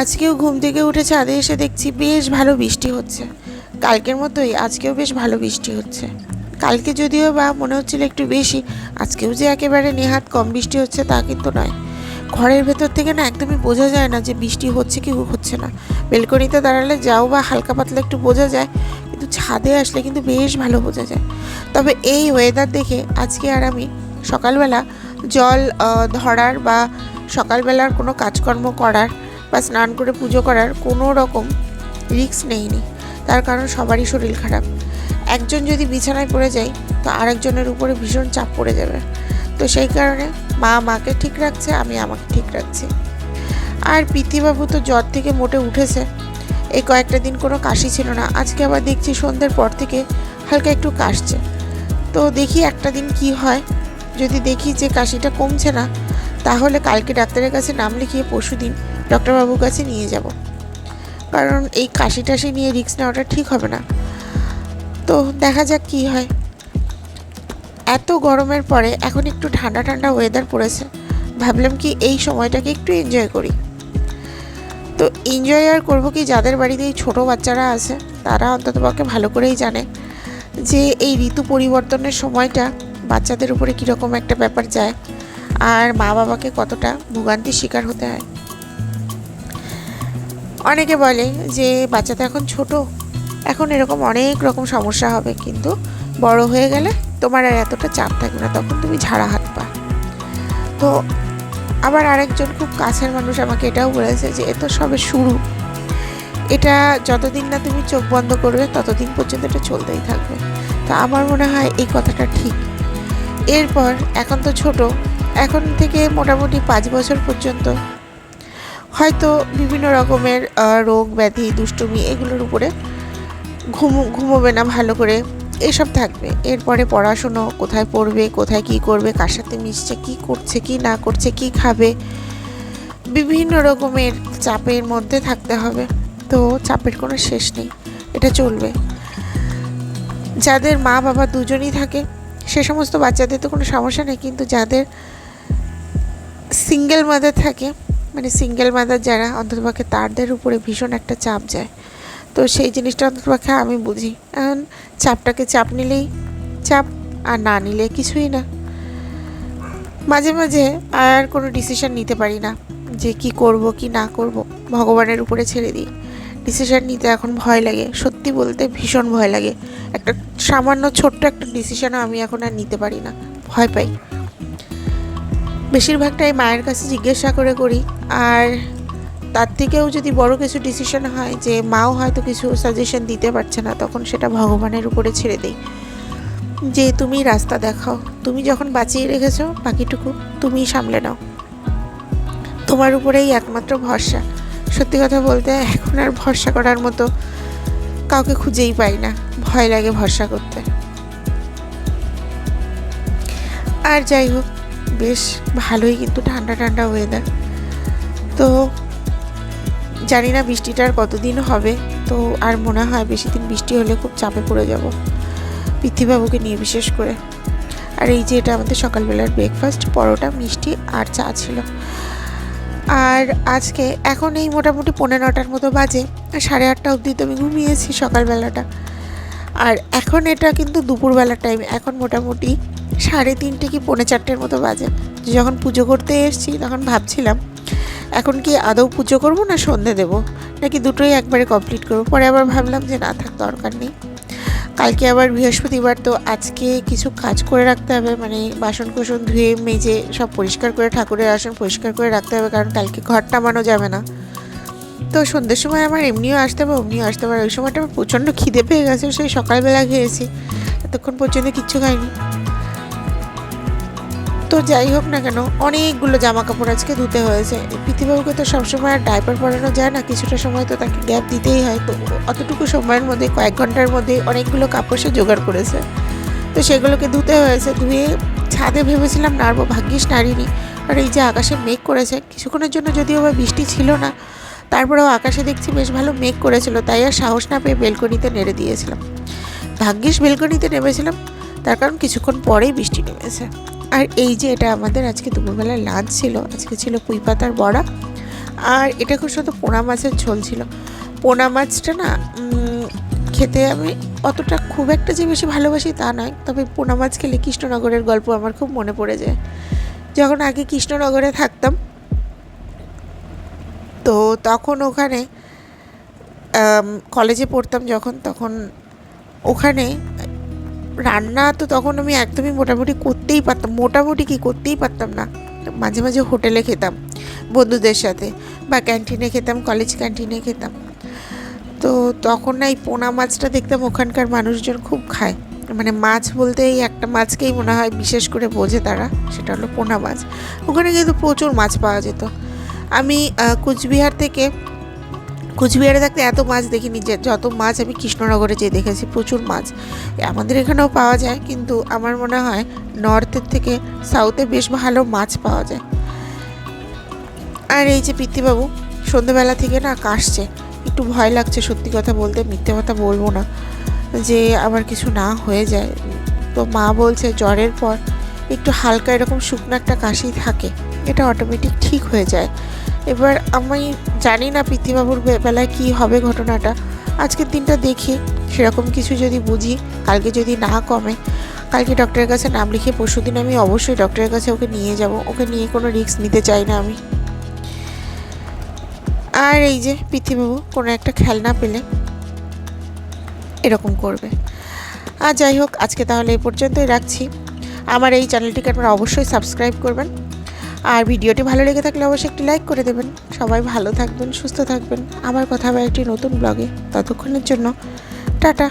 আজকেও ঘুম থেকে উঠে ছাদে এসে দেখছি বেশ ভালো বৃষ্টি হচ্ছে। কালকের মতোই আজকেও বেশ ভালো বৃষ্টি হচ্ছে। কালকে যদিও বা মনে হচ্ছিল একটু বেশি, আজকেও যে একেবারে নেহাত কম বৃষ্টি হচ্ছে তা কিন্তু নয়। ঘরের ভেতর থেকে না একদমই বোঝা যায় না যে বৃষ্টি হচ্ছে কি হচ্ছে না। বেলকনিতে দাঁড়ালে যাও বা হালকা পাতলা একটু বোঝা যায়, কিন্তু ছাদে আসলে কিন্তু বেশ ভালো বোঝা যায়। তবে এই ওয়েদার দেখে আজকে আর আমি সকালবেলা জল ধরার বা সকালবেলার কোনো কাজকর্ম করার বা স্নান করে পুজো করার কোনো রকম রিস্ক নেইনি। তার কারণ সবারই শরীর খারাপ। একজন যদি বিছানায় পড়ে যায়, তো আরেকজনের উপরে ভীষণ চাপ পড়ে যাবে। তো সেই কারণে মা মাকে ঠিক রাখছে, আমি আমাকে ঠিক রাখছি। আর পিতৃবাবু তো জ্বর থেকে মোটে উঠেছে। এই কয়েকটা দিন কোনো কাশি ছিল না। আজকে আবার দেখছি সন্ধ্যের পর থেকে হালকা একটু কাশছে। তো দেখি একটা দিন কি হয়। যদি দেখি যে কাশিটা কমছে না, তাহলে কালকে ডাক্তারের কাছে নাম লিখিয়ে পরশু দিন ডক্টরবাবুর কাছে নিয়ে যাব। কারণ এই কাশি টাশি নিয়ে রিস্ক নেওয়াটা ঠিক হবে না। তো দেখা যাক কি হয়। এত গরমের পরে এখন একটু ঠান্ডা ঠান্ডা ওয়েদার পড়েছে। ভাবলাম কি এই সময়টাকে একটু এনজয় করি। তো এনজয় আর করব কি যাদের বাড়িতে এই ছোটো বাচ্চারা আছে, তারা অন্ততপক্ষে ভালো করেই জানে যে এই ঋতু পরিবর্তনের সময়টা বাচ্চাদের উপরে কীরকম একটা ব্যাপার যায়। আর মা বাবাকে কতটা ভোগান্তির শিকার হতে হয়। অনেকে বলে যে বাচ্চা তো এখন ছোট, এখন এরকম অনেক রকম সমস্যা হবে, কিন্তু বড় হয়ে গেলে তোমার আর এতটা চাপ থাকবে না, তখন তুমি ঝাড়া হাত পা। তো আবার আরেকজন খুব কাছের মানুষ আমাকে এটাও বলেছে যে এ তো সবে শুরু। এটা যতদিন না তুমি চোখ বন্ধ করবে, ততদিন পর্যন্ত এটা চলতেই থাকবে। তা আমার মনে হয় এই কথাটা ঠিক। এরপর, এখন তো ছোট, এখন থেকে মোটামুটি পাঁচ বছর পর্যন্ত হয়তো বিভিন্ন রকমের রোগ ব্যাধি, দুষ্টুমি এগুলোর উপরে ঘুম, ঘুমোবে না ভালো করে। এসব থাকবে। এরপরে পড়াশুনো, কোথায় পড়বে, কোথায় কি করবে, কার সাথে মিশছে, কি করছে, কি না করছে, কি খাবে, বিভিন্ন রকমের চাপের মধ্যে থাকতে হবে। তো চাপের কোনো শেষ নেই। এটা চলবে। যাদের মা, বাবা দুজনই থাকে, সে সমস্ত বাচ্চাদের তো কোনো সমস্যা নেই, কিন্তু যাদের সিঙ্গেল মাদার থাকে মানে সিঙ্গেল মাদার যারা অন্ততপক্ষে তাদের উপরে ভীষণ একটা চাপ যায়। তো সেই জিনিসটা অন্ততপক্ষে আমি বুঝি। এখন চাপটাকে চাপ নিলেই চাপ, আর না নিলে কিছুই না। মাঝে মাঝে আর কোনো ডিসিশন নিতে পারি না, যে কি করব, কি না করব, ভগবানের উপরে ছেড়ে দিই। ডিসিশন নিতে এখন ভয় লাগে, সত্যি বলতে ভীষণ ভয় লাগে। একটা সামান্য ছোট্ট একটা ডিসিশনও আমি এখন আর নিতে পারি না, ভয় পাই। বেশিরভাগটাই মায়ের কাছে জিজ্ঞাসা করে করি। আর তার থেকেও যদি বড় কিছু ডিসিশন হয় যে মাও হয়তো কিছু সাজেশন দিতে পারছে না, তখন সেটা ভগবানের উপরে ছেড়ে দেই। যে তুমি রাস্তা দেখাও, তুমি যখন বাঁচিয়ে রেখেছো বাকিটুকু তুমিই সামলে নাও। তোমার উপরেই একমাত্র ভরসা। সত্যি কথা বলতে এখন আর ভরসা করার মতো কাউকে খুঁজেই পাই না, ভয় লাগে ভরসা করতে। আর যাই হোক বেশ ভালোই কিন্তু ঠান্ডা ঠান্ডা ওয়েদার তো জানি না বৃষ্টিটা আর কতদিন হবে, তো আর মনে হয় বেশি দিন বৃষ্টি হলে খুব চাপে পড়ে যাব পৃথ্বীবাবুকে নিয়ে বিশেষ করে। আর এই যে এটা আমাদের সকালবেলার ব্রেকফাস্ট পরোটা, মিষ্টি আর চা ছিল। আর আজকে এখন এই মোটামুটি পনেরো নটার মতো বাজে, সাড়ে আটটা অবধি তো আমি ঘুমিয়েছি সকালবেলাটা। আর এখন এটা কিন্তু দুপুরবেলার টাইম এখন মোটামুটি সাড়ে তিনটে কি পৌনে চারটের মতো বাজে। যখন পুজো করতে এসেছি তখন ভাবছিলাম, এখন কি আদৌ পুজো করব না সন্ধে দেবো? নাকি দুটোই একবারে কমপ্লিট করব? পরে আবার ভাবলাম যে না, থাক, দরকার নেই। কালকে আবার বৃহস্পতিবার, তো আজকে কিছু কাজ করে রাখতে হবে। মানে বাসন কোসন ধুয়ে, মেজে সব পরিষ্কার করে, ঠাকুরের আসন পরিষ্কার করে রাখতে হবে, কারণ কালকে ঘর টামানো যাবে না। তো সন্ধ্যের সময় আমার এমনিও আসতে হবে, অমনিও আসতে আর ওই সময়টা আমার প্রচণ্ড খিদে পেয়ে গেছে, সেই সকালবেলা খেয়েছি। এতক্ষণ পর্যন্ত কিচ্ছু খাইনি। তো যাই হোক না কেন, অনেকগুলো জামা কাপড় আজকে ধুতে হয়েছে। পৃথিবীবাবুকে তো সবসময় আর ডাইপার পরানো যায় না, কিছুটা সময় তো তাকে গ্যাপ দিতেই হয়। তো অতটুকু সময়ের মধ্যে, কয়েক ঘণ্টার মধ্যে অনেকগুলো কাপড় সে জোগাড় করেছে। তো সেগুলোকে ধুতে হয়েছে, ধুয়ে ছাদে ভেবেছিলাম নাড়বো, ভাগ্যিস নাড়িনি। আর এই যে আকাশে মেঘ করেছে, কিছুক্ষণের জন্য যদিও বা বৃষ্টি ছিল না, তারপরেও আকাশে দেখছি বেশ ভালো মেঘ করেছিল, তাই আর সাহস না পেয়ে বেলকনিতে নেড়ে দিয়েছিলাম। ভাগ্যিস বেলকনিতে নেমেছিলাম, তার কারণ কিছুক্ষণ পরেই বৃষ্টি নেমেছে। আর এই যে এটা আমাদের আজকে দুপুরবেলার লাঞ্চ ছিল, আজকে ছিল পুঁই পাতার বড়া। আর এটা খুব শুধু পোনা মাছের ঝোল ছিল। পোনা মাছটা না খেতে আমি অতটা খুব একটা যে বেশি ভালোবাসি তা নয়, তবে পোনা মাছ খেলে কৃষ্ণনগরের গল্প আমার খুব মনে পড়ে যায়। যখন আগে কৃষ্ণনগরে থাকতাম, তো তখন ওখানে কলেজে পড়তাম যখন, তখন ওখানে রান্না তো তখন আমি একদমই মোটামুটি করতেই পারতাম, মোটামুটি কি করতেই পারতাম না। মাঝে মাঝে হোটেলে খেতাম বন্ধুদের সাথে বা ক্যান্টিনে খেতাম, কলেজ ক্যান্টিনে খেতাম। তো তখন না এই পোনা মাছটা দেখতাম ওখানকার মানুষজন খুব খায়। মানে মাছ বলতে এই একটা মাছকেই মনে হয় বিশেষ করে বোঝে তারা, সেটা হলো পোনা মাছ। ওখানে কিন্তু প্রচুর মাছ পাওয়া যেত। আমি কুচবিহার থেকে কুচবিহারে থাকতে এত মাছ দেখিনি, যে যত মাছ আমি কৃষ্ণনগরে যেয়ে দেখেছি, প্রচুর মাছ। আমাদের এখানেও পাওয়া যায়, কিন্তু আমার মনে হয় নর্থের থেকে সাউথে বেশ ভালো মাছ পাওয়া যায়। আর এই যে পিতৃবাবু সন্ধেবেলা থেকে না কাশছে। একটু ভয় লাগছে সত্যি কথা বলতে, মিথ্যে কথা বলব না, যে আমার কিছু না হয়ে যায়। তো মা বলছে, জ্বরের পর একটু হালকা এরকম শুকনো একটা কাশি থাকে, এটা অটোমেটিক ঠিক হয়ে যায়। এবার আমি জানি না পৃথিবাবুর বেলায় কী হবে ঘটনাটা। আজকের দিনটা দেখি, সেরকম কিছু যদি বুঝি, কালকে যদি না কমে, কালকে ডক্টরের কাছে নাম লিখে পরশু দিন আমি অবশ্যই ডক্টরের কাছে ওকে নিয়ে যাব, ওকে নিয়ে কোনো রিস্ক নিতে চাই না আমি। আর এই যে পৃথিবাবু কোনো একটা খেলনা পেলে এরকম করবে। আর যাই হোক, আজকে তাহলে এই পর্যন্তই রাখছি। আমার এই চ্যানেলটিকে আপনারা অবশ্যই সাবস্ক্রাইব করবেন। আর ভিডিওটি ভালো লেগে থাকলে অবশ্যই একটি লাইক করে দেবেন। সবাই ভালো থাকবেন, সুস্থ থাকবেন। আমার কথা হবে একটি নতুন ব্লগে। ততক্ষণের জন্য, টাটা।